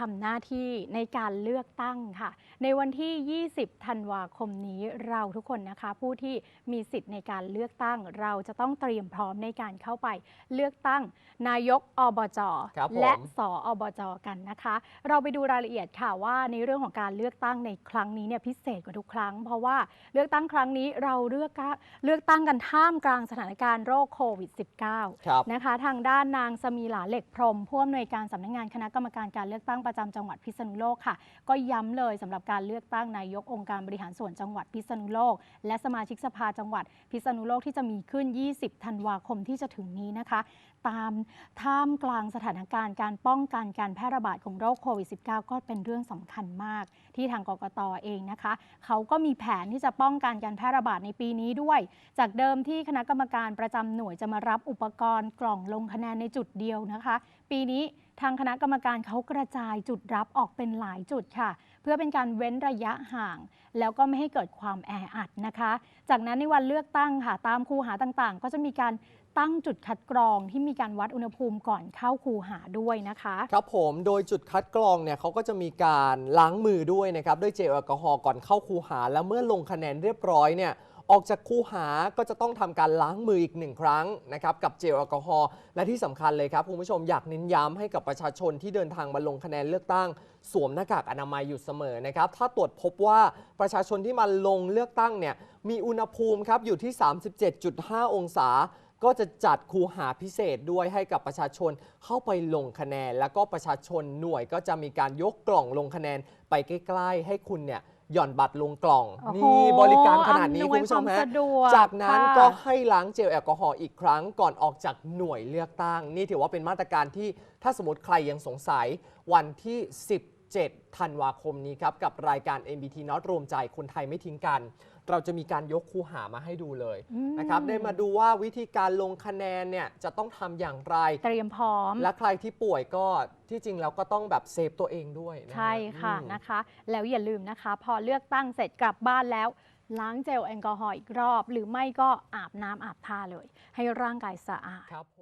ทำหน้าที่ในการเลือกตั้งค่ะ ในวันที่ 20 ธันวาคมนี้เราทุกคนนะคะ ผู้ที่มีสิทธิ์ในการเลือกตั้ง เราจะต้องเตรียมพร้อมในการเข้าไปเลือกตั้ง นายกอบจครับผม และสออบจกันนะคะ เราไปดูรายละเอียดค่ะว่าในเรื่องของการเลือกตั้งในครั้งนี้เนี่ยพิเศษกว่าทุกครั้ง เพราะว่าเลือกตั้งครั้งนี้เราเลือกกะเลือกตั้งกันท่ามกลางสถานการณ์โรคโควิด -19 ครับ นะคะทางด้านนางสมีหลาเหล็กพรหมผู้อำนวยการสำนักงานคณะกรรมการการเลือกตั้งประจำจังหวัดพิษณุโลกค่ะ ก็ย้ำเลยสำหรับการเลือกตั้งนายกองค์การบริหารส่วนจังหวัดพิษณุโลก และสมาชิกสภาจังหวัดพิษณุโลกที่จะมีขึ้น 20 ธันวาคมที่จะถึงนี้นะคะ ตามท่ามกลางสถานการณ์การป้องกันการแพร่ระบาดของโรคโควิด -19 ก็เป็นเรื่องสำคัญมาก ที่ทางกกตเองนะคะ เขาก็มีแผนที่จะป้องกันการแพร่ระบาดในปีนี้ด้วย จากเดิมที่คณะกรรมการประจำหน่วยจะมารับอุปกรณ์กล่องลงคะแนนในจุดเดียวนะคะ ปีนี้ ทางคณะกรรมการเขากระจายจุดรับออกเป็นหลายจุดค่ะ เพื่อเป็นการเว้นระยะห่าง แล้วก็ไม่ให้เกิดความแออัดนะคะ จากนั้นในวันเลือกตั้งค่ะ ตามคูหาต่างๆ ก็จะมีการตั้งจุดคัดกรองที่มีการวัดอุณหภูมิก่อนเข้าคูหาด้วยนะคะ ครับผมโดยจุดคัดกรองเนี่ยเขาก็จะมีการล้างมือด้วยนะครับด้วยเจลแอลกอฮอล์ก่อนเข้าคูหา แล้วเมื่อลงคะแนนเรียบร้อยเนี่ย ออกจากคูหาก็จะต้องทำการล้างมืออีกหนึ่งครั้งนะครับกับเจลแอลกอฮอล์และที่สำคัญเลยครับคุณผู้ชมอยากเน้นย้ำให้กับประชาชนที่เดินทางมาลงคะแนนเลือกตั้ง สวมหน้ากากอนามัยอยู่เสมอนะครับถ้าตรวจพบว่าประชาชนที่มาลงเลือกตั้งเนี่ยมีอุณหภูมิครับอยู่ที่ 37.5 องศาก็จะจัดคูหาพิเศษด้วยให้กับประชาชนเข้าไปลงคะแนน แล้วก็ประชาชนหน่วยก็จะมีการยกกล่องลงคะแนนไปใกล้ ๆ ให้คุณเนี่ย หย่อนบัตรลงกล่อง โอ้โหนี่บริการขนาดนี้อำนวยคุณผู้ชมความฮะสะดวกจากนั้นค่ะก็ให้ล้างเจลแอลกอฮอล์อีกครั้งก่อนออกจากหน่วยเลือกตั้ง นี่ถือว่าเป็นมาตรการที่ถ้าสมมติใครยังสงสัยวันที่ 17 ธันวาคมนี้ครับ กับรายการ MBT Not รวมใจคนไทยไม่ทิ้งกัน เราจะมีการยกคูหามาให้ดูเลยอืมนะครับ ได้มาดูว่าวิธีการลงคะแนนเนี่ยจะต้องทำอย่างไร เตรียมพร้อม และใครที่ป่วยก็ที่จริงแล้วก็ต้องแบบเซฟตัวเองด้วยนะฮะใช่ค่ะอืม นะคะ แล้วอย่าลืมนะคะ พอเลือกตั้งเสร็จกลับบ้านแล้ว ล้างเจลแอลกอฮอล์อีกรอบ หรือไม่ก็อาบน้ำอาบท่าเลย ให้ร่างกายสะอาด ครับผม